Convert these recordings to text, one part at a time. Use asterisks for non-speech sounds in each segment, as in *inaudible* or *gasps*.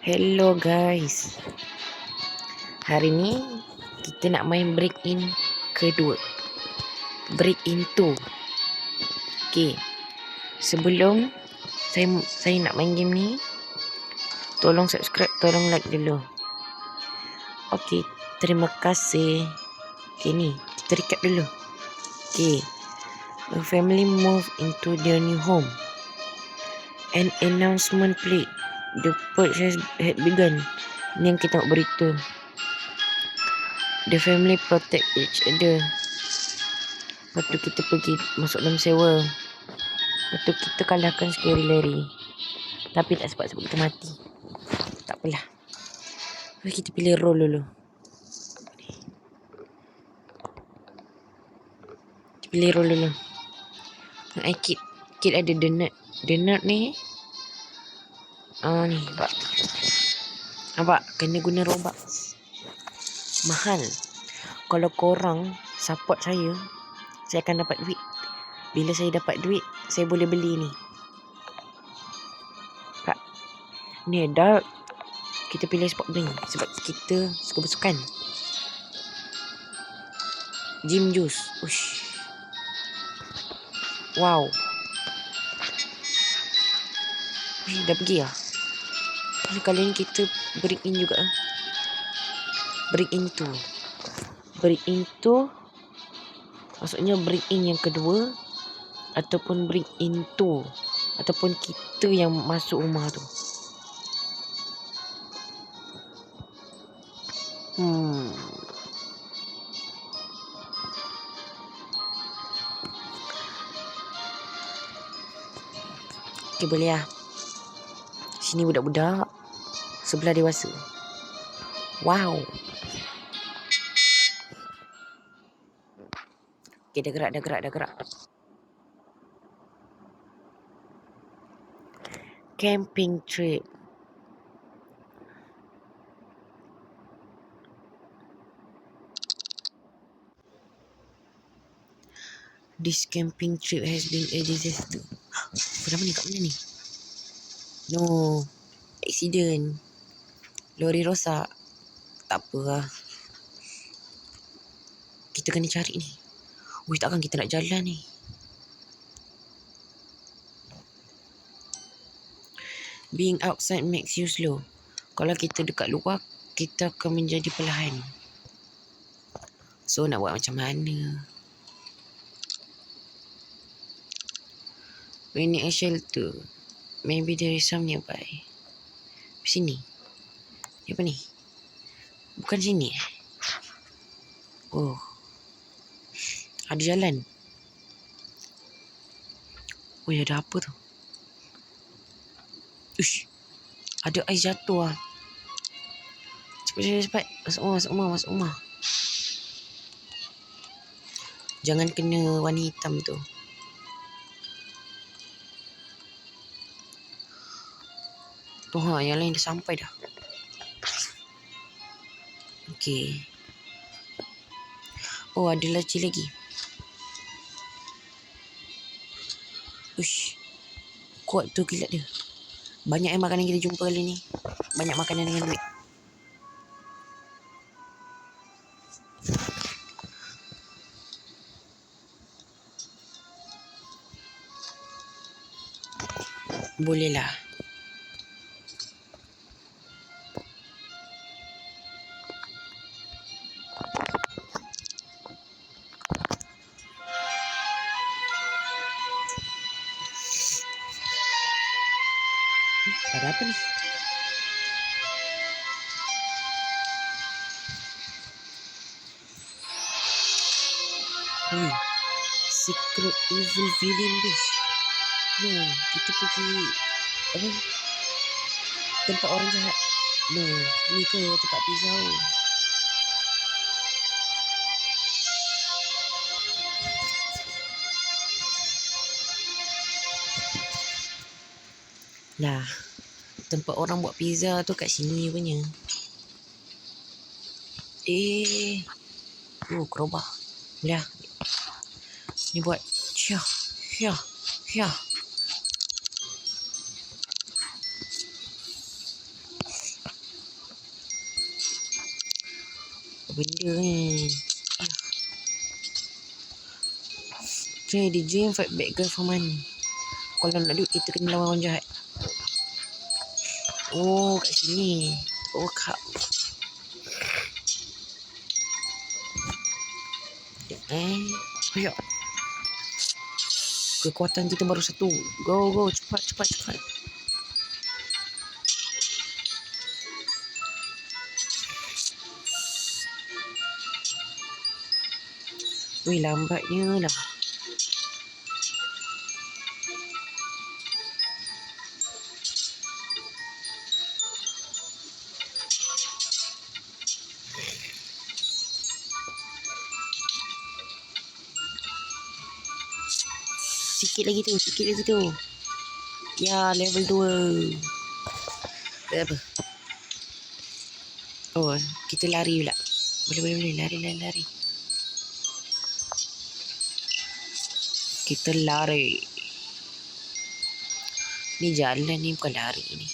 Hello guys. Hari ni kita nak main break in kedua. Break in two. Okay. Sebelum saya saya nak main game ni, tolong subscribe, tolong like dulu. Okay, terima kasih. Okay ni, kita recap dulu. Okay. A family move into their new home. An announcement played The purge has had begun. Ni yang kita nak berita. The family protect each other. Lepas tu kita pergi masuk dalam sewa. Lepas tu kita kalahkan Scary Larry. Tapi tak sebab sebab kita mati. Tak apalah. Lepas kita pilih roll dulu. Kita pilih roll dulu. Nak kit. Kit ada the nut. The nut ni Ah ni, nampak. Nampak? Kena guna robak. Mahal. Kalau korang support saya, saya akan dapat duit. Bila saya dapat duit, saya boleh beli ni. Kak. Ni dark. Kita pilih sport drink sebab kita suka bersukan. Gym juice. Ush. Wow. Ush, dah pergi lah. Kali ni kita break in juga. Break in tu. Break in tu. Maksudnya break in yang kedua. Ataupun break in tu. Ataupun kita yang masuk rumah tu. Hmm. Okay boleh lah. Sini budak-budak sebelah dewasa. Wow. Okay, dah gerak, dah gerak, dah gerak. Camping trip. This camping trip has been a disaster. *gasps* Kenapa ni kat mana ni? No. Accident lori rosak tak apa lah. Kita kena cari ni. Wih takkan kita nak jalan ni. Being outside makes you slow. Kalau kita dekat luar Kita akan menjadi perlahan. So nak buat macam mana? We need a shelter Maybe there is some nearby. Sini apa ni? Bukan sini eh? Oh. Ada jalan. Oh, ada apa tu? Ush. Ada ais jatuh ah. Cepat cepat cepat. Masuk rumah, masuk rumah, masuk rumah. Jangan kena warna hitam tu. Tuh, ha, yang lain dah sampai dah. Okey. Oh, ada laci lagi. Ush. Kuat tu kilat dia. Banyak yang makanan kita jumpa kali ni. Banyak makanan dengan duit. Bolehlah. Apa ni? Hmm. Secret evil villain this. No, kita pergi apa? Tempat orang jahat. No, ni ke tempat pisau. Lah, tempat orang buat pizza tu kat sini punya. Eh. Oh, kerobah. Boleh ah? Ni buat. Syah. Syah. Syah. Benda ni. Jadi, DJ fight back girl for money. Kalau nak duit, kita kena lawan orang jahat. Oh, kat sini. Oh, kak. Eh, ayo. Kekuatan kita baru satu. Go, go. Cepat, cepat, cepat. Wih, lambatnya lah. Sikit lagi tu, sikit lagi tu. Ya, level 2. Eh, apa? Oh, kita lari pula. Boleh, boleh, boleh. Lari, lari, lari. Kita lari. Ni jalan ni bukan lari ni.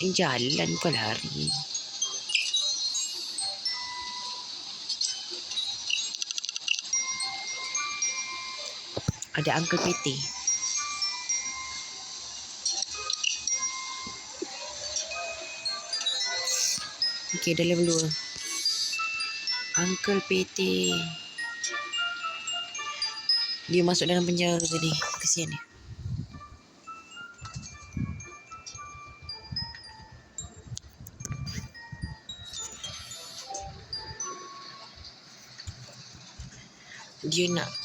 Ni jalan bukan lari. Ada Uncle PT. Okay, dah level 2. Uncle PT. Dia masuk dalam penjara tadi. Kesian dia. Dia nak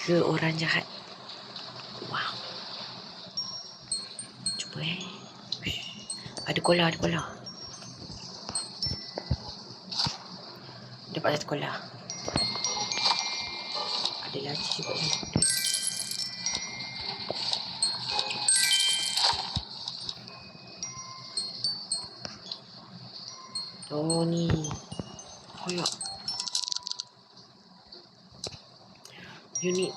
Tiga orang jahat. Wow. Cuba eh. Ada kola, ada kola. Dapat satu kola. Ada laci juga ni. Oh ni. Koyak. Unit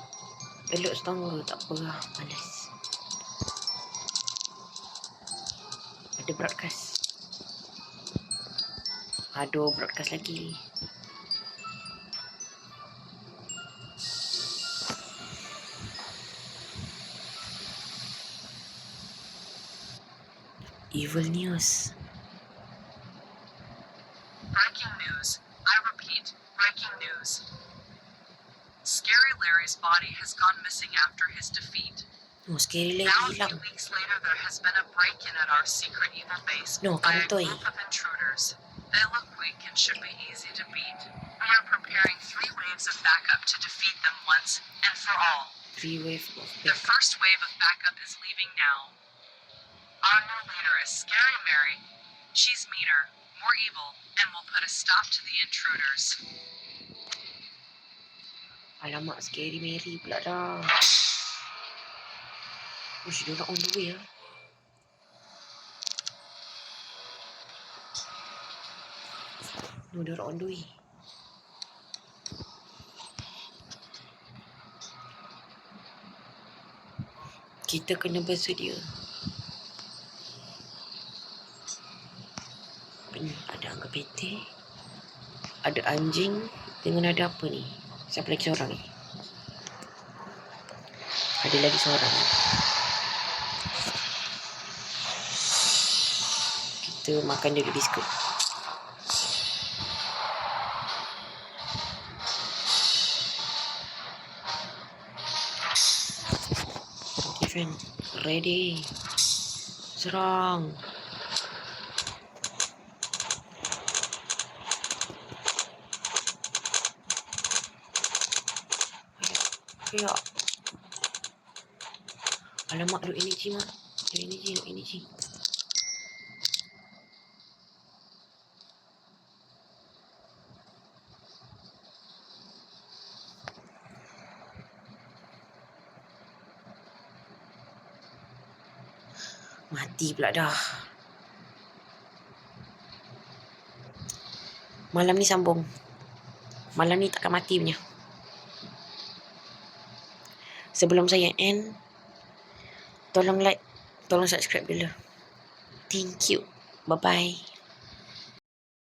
elok setengah tak apa lah. Malas. Ada broadcast. Aduh, broadcast lagi. Evil news. Breaking news. I repeat, breaking news. Scary Larry's body has gone missing after his defeat. Oh, scary lagi Now, a few weeks later, there has been a break-in at our secret evil base No, by a group of intruders. They look weak and should be easy to beat. We are preparing three waves of backup to defeat them once and for all. Three wave of The first wave of backup is leaving now. Our new leader is Scary Mary. She's meaner, more evil, and will put a stop to the intruders. Alamak, scary Mary pula dah. Ush, dia orang on the way lah. No, dia orang on the way. Kita kena bersedia. Ada angka pete. Ada anjing dengan ada apa ni? Siapa lagi seorang ni? Ada lagi seorang. Kita makan dulu biskut. Ready. Serang. Ayo. Alamak, duk energy mak. Duk energy, duk energy. Mati pula dah. Malam ni sambung. Malam ni takkan mati punya. Sebelum saya end, tolong like, tolong subscribe dulu. Thank you. Bye-bye.